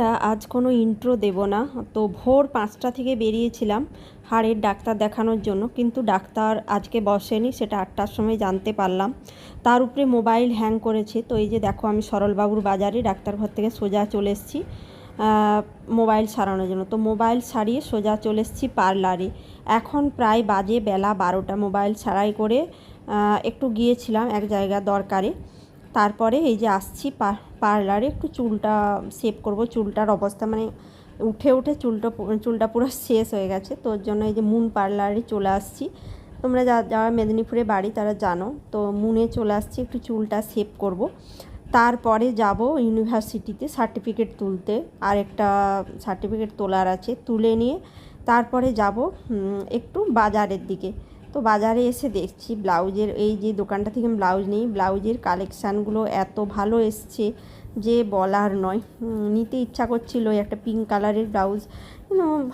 বন্ধুরা, আজ কোনো ইন্ট্রো দেব না। তো ভোর পাঁচটা থেকে বেরিয়েছিলাম হাড়ের ডাক্তার দেখানোর জন্য, কিন্তু ডাক্তার আজকে বসেনি, সেটা আটটার সময় জানতে পারলাম। তার উপরে মোবাইল হ্যাং করেছে। তো এই যে দেখো, আমি সরলবাবুর বাজারে ডাক্তার ঘর থেকে সোজা চলে এসেছি মোবাইল সারানোর জন্য। তো মোবাইল সারিয়ে সোজা চলে এসেছি পার্লারে। এখন প্রায় বাজে বেলা বারোটা। মোবাইল সারাই করে একটু গিয়েছিলাম এক জায়গা দরকারে। তারপরে এই যে আসছি পার্লারে, একটু চুলটা সেভ করব। চুলটার অবস্থা মানে উঠে উঠে চুলটা চুলটা পুরো শেষ হয়ে গেছে। তোর জন্য এই যে মুন পার্লারে চলে আসছি। তোমরা যা যারা মেদিনীপুরে বাড়ি তারা জানো। তো মুনে চলে আসছি, একটু চুলটা সেভ করব। তারপরে যাব ইউনিভার্সিটিতে সার্টিফিকেট তুলতে। আর একটা সার্টিফিকেট তোলার আছে, তুলে নিয়ে। তারপরে যাব একটু বাজারের দিকে। তো বাজারে এসে দেখছি ব্লাউজের, এই যে দোকানটা থেকে ব্লাউজ নিই, ব্লাউজের কালেকশানগুলো এত ভালো এসছে যে বলার নয়। নিতে ইচ্ছা করছিল একটা পিঙ্ক কালারের ব্লাউজ।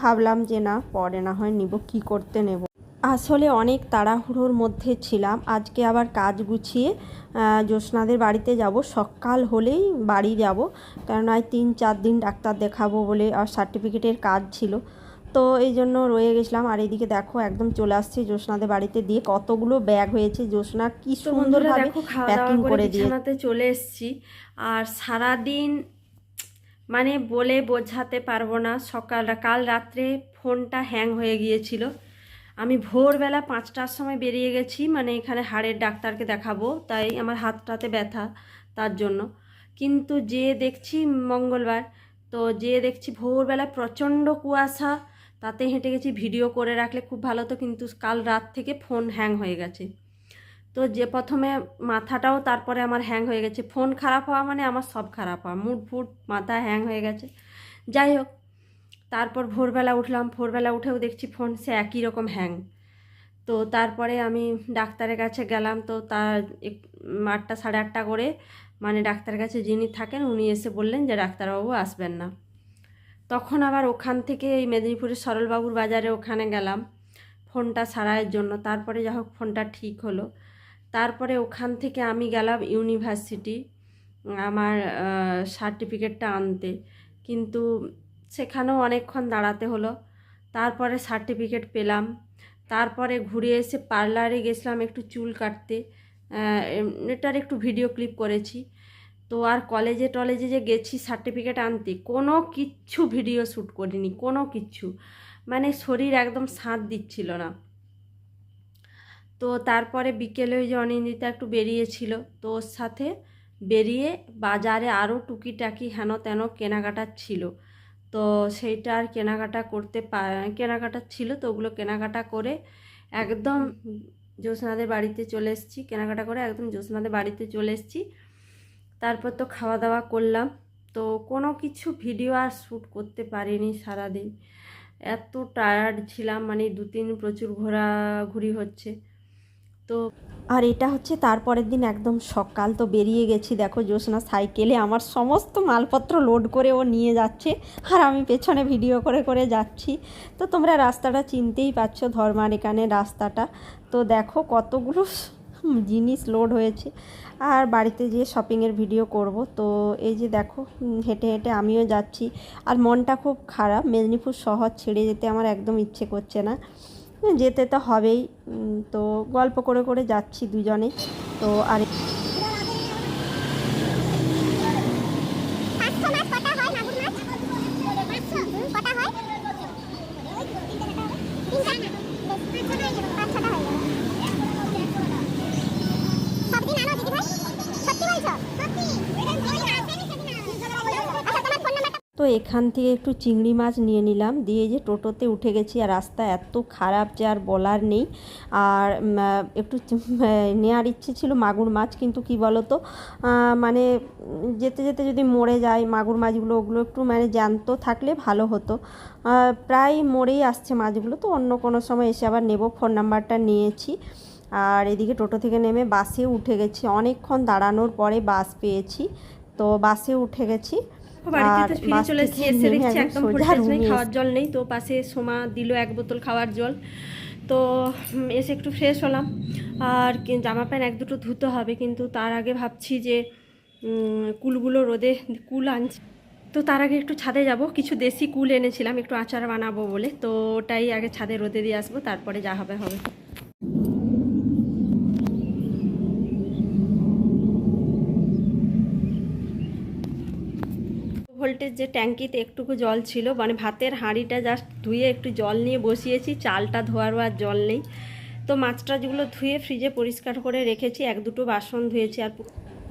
ভাবলাম যে না, পরে না হয় নিব, কি করতে নেব? আসলে অনেক তাড়াহুড়োর মধ্যে ছিলাম। আজকে আবার কাজ গুছিয়ে জ্যোৎস্নাদের বাড়িতে যাব। সকাল হলেই বাড়ি যাব। আজ তিন চার দিন ডাক্তার দেখাবো বলে আর সার্টিফিকেটের কাজ ছিল। তো এই জন্য রয়ে গেছিলাম। আর এইদিকে দেখো একদম চলে আসছে জ্যোৎস্নাদের বাড়িতে দিয়ে কতগুলো ব্যাগ হয়েছে। জ্যোৎস্না কি সুন্দরভাবে প্যাকিং করে দিয়ে চলে এসেছি। আর সারাদিন মানে বলে বোঝাতে পারব না সকাল কাল রাত্রে ফোনটা হ্যাং হয়ে গিয়েছিল। আমি ভোরবেলা পাঁচটার সময় বেরিয়ে গেছি মানে এখানে হাড়ের ডাক্তারকে দেখাবো তাই আমার হাতটাতে ব্যথা তার জন্য। কিন্তু যে দেখছি মঙ্গলবার তো যে দেখছি ভোরবেলা প্রচণ্ড কুয়াশা তাতে হেঁটে গেছি ভিডিও করে রাখলে খুব ভালো তো কিন্তু কাল রাত থেকে ফোন হ্যাং হয়ে গেছে। তো যে প্রথমে মাথাটাও তারপরে আমার হ্যাং হয়ে গেছে। ফোন খারাপ হওয়া মানে আমার সব খারাপ হওয়া, মুড ফুড মাথা হ্যাং হয়ে গেছে। যাই হোক, তারপর ভোরবেলা উঠলাম, ভোরবেলা উঠেও দেখছি ফোন সে একই রকম হ্যাং তো তারপরে আমি ডাক্তারের কাছে গেলাম, তো তার আটটা সাড়ে আটটা করে মানে ডাক্তারের কাছে যিনি থাকেন, উনি এসে বললেন যে ডাক্তারবাবু আসবেন না। তখন আবার ওখান থেকে এই মেদিনীপুরের সরলবাবুর বাজারে ওখানে গেলাম ফোনটা সারাইয়ের জন্য। তারপরে যা হোক ফোনটা ঠিক হলো। তারপরে ওখান থেকে আমি গেলাম ইউনিভার্সিটি, আমার সার্টিফিকেটটা আনতে। কিন্তু সেখানেও অনেকক্ষণ দাঁড়াতে হলো। তারপরে সার্টিফিকেট পেলাম। তারপরে ঘুরে এসে পার্লারে গেছিলাম একটু চুল কাটতে। এটার একটু ভিডিও ক্লিপ করেছি। তো আর কলেজে টলেজে যে গেছি সার্টিফিকেট আনতে, কোনো কিচ্ছু ভিডিও শ্যুট করিনি, কোনো কিচ্ছু। মানে শরীর একদম সাঁত দিচ্ছিল না। তো তারপরে বিকেলে ওই যে অনিন্দিতা একটু বেরিয়েছিল, তো ওর সাথে বেরিয়ে বাজারে আরও টুকিটাকি হেন তেন কেনাকাটা ছিল। তো সেইটা আর কেনাকাটা করতে কেনাকাটা ছিল, তো ওগুলো কেনাকাটা করে একদম জ্যোৎস্নাদের বাড়িতে চলে এসেছি, কেনাকাটা করে একদম জ্যোৎস্নাদের বাড়িতে চলে এসেছি। তারপর তো খাওয়া দাওয়া করলাম। তো কোনো কিছু ভিডিও আর শ্যুট করতে পারিনি সারাদিন। এত টায়ার্ড ছিলাম মানে দু তিন প্রচুর ঘোরাঘুরি হচ্ছে। তো আর এটা হচ্ছে তারপরের দিন একদম সকাল। তো বেরিয়ে গেছি, দেখো জ্যোৎস্না সাইকেলে আমার সমস্ত মালপত্র লোড করে ও নিয়ে যাচ্ছে আর আমি পেছনে ভিডিও করে করে যাচ্ছি। তো তোমরা রাস্তাটা চিনতেই পারছ ধর্মার এখানে রাস্তাটা। তো দেখো কতগুলো জিনিস লোড হয়েছে। আর বাড়িতে যে শপিংয়ের ভিডিও করব, তো এই যে দেখো হেঁটে হেঁটে আমিও যাচ্ছি। আর মনটা খুব খারাপ, মেদিনীপুর শহর ছেড়ে যেতে আমার একদম ইচ্ছে করছে না। যেতে তো হবেই তো গল্প করে করে যাচ্ছি দুজনে। তো আর পাঁচশো মাছ কটা হয় মাগুর মাছ পাঁচশো হুম, কটা হয় তিনটা না বেশ, পাঁচ ছটা হয়ে যাবে পাঁচ ছটা হয়ে যাবে সবদিন আনো দিদি ভাই সত্যি বলছো সত্যি আচ্ছা তোমার ফোন নাম্বারটা তো এখান থেকে একটু চিংড়ি মাছ নিয়ে নিলাম। দিয়ে যে টোটোতে উঠে গেছি আর রাস্তা এত খারাপ যে আর বলার নেই। আর একটু নেওয়ার ইচ্ছে ছিল মাগুর মাছ, কিন্তু কি বলো তো মানে যেতে যেতে যদি মরে যায় মাগুর মাছগুলো, ওগুলো একটু মানে জ্যান্ত থাকলে ভালো হতো। প্রায় মরেই আসছে মাছগুলো। তো অন্য কোনো সময় এসে আবার নেব। ফোন নাম্বারটা নিয়েছি। আর এদিকে টোটো থেকে নেমে বাসে উঠে গেছি। অনেকক্ষণ দাঁড়ানোর পরে বাস পেয়েছি। তো বাসে উঠে গেছি। চলে এসেছি এসে দেখছি একদম খাওয়ার জল নেই তো পাশে সোমা দিল এক বোতল খাওয়ার জল। তো এসে একটু ফ্রেশ হলাম। আর জামা প্যান্ট এক দুটো ধুতে হবে কিন্তু তার আগে ভাবছি যে কুলগুলো রোদে কুল আনছি। তো তার আগে একটু ছাদে যাব কিছু দেশি কুল এনেছিলাম একটু আচার বানাবো বলে। তো ওটাই আগে ছাদে রোদে দিয়ে আসব তারপরে যা হবে হবে। ভোল্টেজ যে ট্যাঙ্কিতে একটুকু জল ছিল মানে ভাতের হাঁড়িটা জাস্ট ধুয়ে একটু জল নিয়ে বসিয়েছি, চালটা ধোয়ার আর জল নেই। তো মাছটা যেগুলো ধুয়ে ফ্রিজে পরিষ্কার করে রেখেছি, এক দুটো বাসন ধুয়েছি আর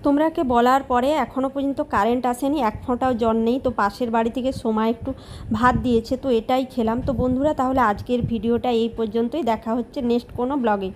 তোমরাকে বলার পরে এখনও পর্যন্ত কারেন্ট আসেনি, এক ফোঁটাও জল নেই, তো পাশের বাড়ি থেকে সময় একটু ভাত দিয়েছে, তো এটাই খেলাম। তো বন্ধুরা, তাহলে আজকের ভিডিওটা এই পর্যন্তই, দেখা হচ্ছে নেক্সট কোনো ব্লগে